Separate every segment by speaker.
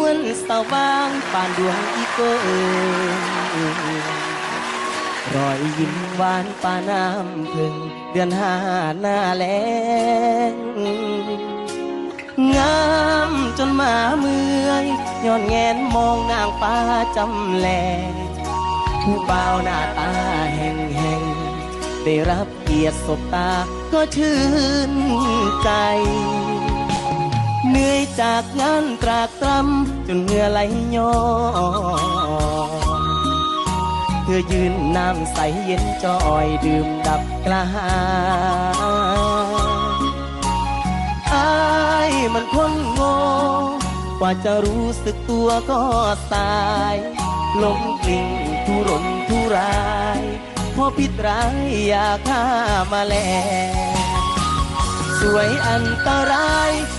Speaker 1: วนสว่างป่านดวงอีโกเอิญรอยยิ้มหวานป่านน้ำพึ่งเดือนห้าหน้าแลงงามจนหมาเมื่อยย้อนแงนมองนางฟ้าจำแลผู้เบาหน้าตาแห่งแห่งได้รับเกียรติสบตาก็ชื่นใจ จากงานตรากตรำจนเหงื่อไหลย้อนเธอยืนน้ำใสเย็นจอยดื่มดับกระหายอายมันคนโง่กว่าจะรู้สึกตัวก็สายลมกลิ่งทุรนทุรายเพราะพิษร้ายอยากฆ่ามาแลสวยอันตราย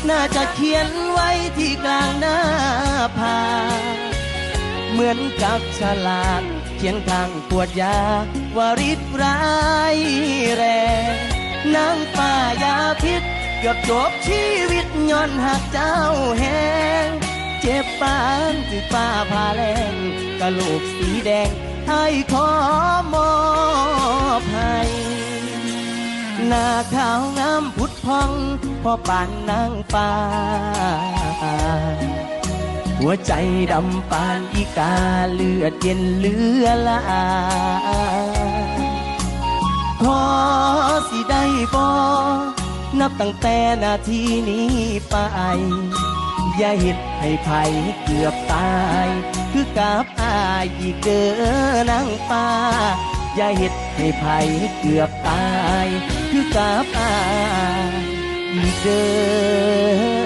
Speaker 1: น่าจะเขียนไว้ที่กลางหน้าผาเหมือนกับฉลากเขียนข้างขวดยาวาริดร้ายแรงนางป้ายาพิษเกือบจบชีวิตย้อนหักเจ้าแหงเจ็บปานถือป้าพาแรงกะโหลกสีแดงให้ขอมอบให้หน้าขาวงามผุ พ้องพอปานนางฟ้า หัวใจดำปานอีกาเลือดเย็นเลือลาพอสิได้บอนับตั้งแต่นาทีนี้ไป อย่าเห็ดให้ไผเกือบตาย คือกับอายอีกเด้อนางฟ้า อย่าเห็ดให้ไผเกือบตาย คือกาบอายอีกเด้อ